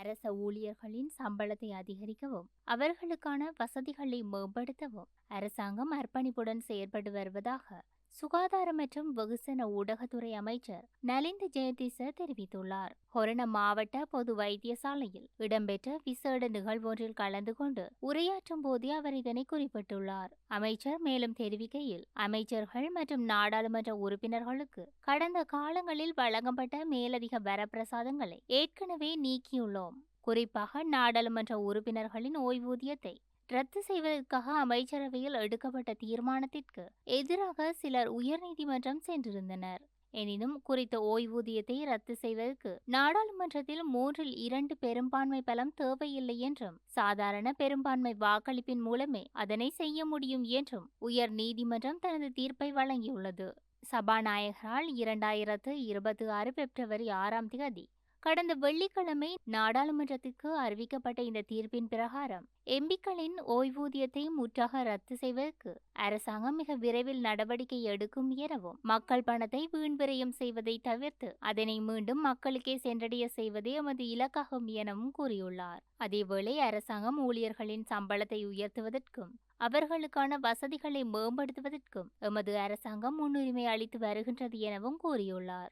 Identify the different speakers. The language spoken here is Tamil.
Speaker 1: அரச ஊழியர்களின் சம்பளத்தை அதிகரிக்கவும் அவர்களுக்கான வசதிகளை மேம்படுத்தவும் அரசாங்கம் அர்ப்பணிப்புடன் செயற்பட்டு வருவதாக சுகாதார மற்றும் வெகுசன ஊடகத்துறை அமைச்சர் நலிந்த ஜெயதிச தெரிவித்துள்ளார். ஹொரண மாவட்ட பொது வைத்தியசாலையில் இடம்பெற்ற விசேட நிகழ்வொன்றில் கலந்து கொண்டு உரையாற்றும் போதே அவர் இதனை குறிப்பிட்டுள்ளார். அமைச்சர் மேலும் தெரிவிக்கையில் அமைச்சர்கள் மற்றும் நாடாளுமன்ற உறுப்பினர்களுக்கு கடந்த காலங்களில் வழங்கப்பட்ட மேலதிக வரப்பிரசாதங்களை ஏற்கனவே நீக்கியுள்ளோம். குறிப்பாக நாடாளுமன்ற உறுப்பினர்களின் ஓய்வூதியத்தை ரத்து செய்வதற்காக அமைச்சரவையில் எடுக்கப்பட்ட தீர்மானத்திற்கு எதிராக சிலர் உயர்நீதிமன்றம் சென்றிருந்தனர். எனினும் குறித்த ஓய்வூதியத்தை ரத்து செய்வதற்கு நாடாளுமன்றத்தில் மூன்றில் இரண்டு பெரும்பான்மை பலம் தேவையில்லை என்றும் சாதாரண பெரும்பான்மை வாக்களிப்பின் மூலமே அதனை செய்ய முடியும் என்றும் உயர் நீதிமன்றம் தனது தீர்ப்பை வழங்கியுள்ளது. சபாநாயகரால் இரண்டாயிரத்து இருபத்தி ஆறு பிப்ரவரி ஆறாம் தேதி கடந்த வெள்ளிக்கிழமை நாடாளுமன்றத்திற்கு அறிவிக்கப்பட்ட இந்த தீர்ப்பின் பிரகாரம் எம்பிக்களின் ஓய்வூதியத்தை முற்றாக ரத்து செய்வதற்கு அரசாங்கம் மிக விரைவில் நடவடிக்கை எடுக்கும் எனவும் மக்கள் பணத்தை வீண்விரயம் செய்வதை தவிர்த்து அதனை மீண்டும் மக்களுக்கே சென்றடைய செய்வதே எமது இலக்காகும் எனவும் கூறியுள்ளார். அதேவேளை அரசாங்கம் ஊழியர்களின் சம்பளத்தை உயர்த்துவதற்கும் அவர்களுக்கான வசதிகளை மேம்படுத்துவதற்கும் எமது அரசாங்கம் முன்னுரிமை அளித்து வருகின்றது எனவும் கூறியுள்ளார்.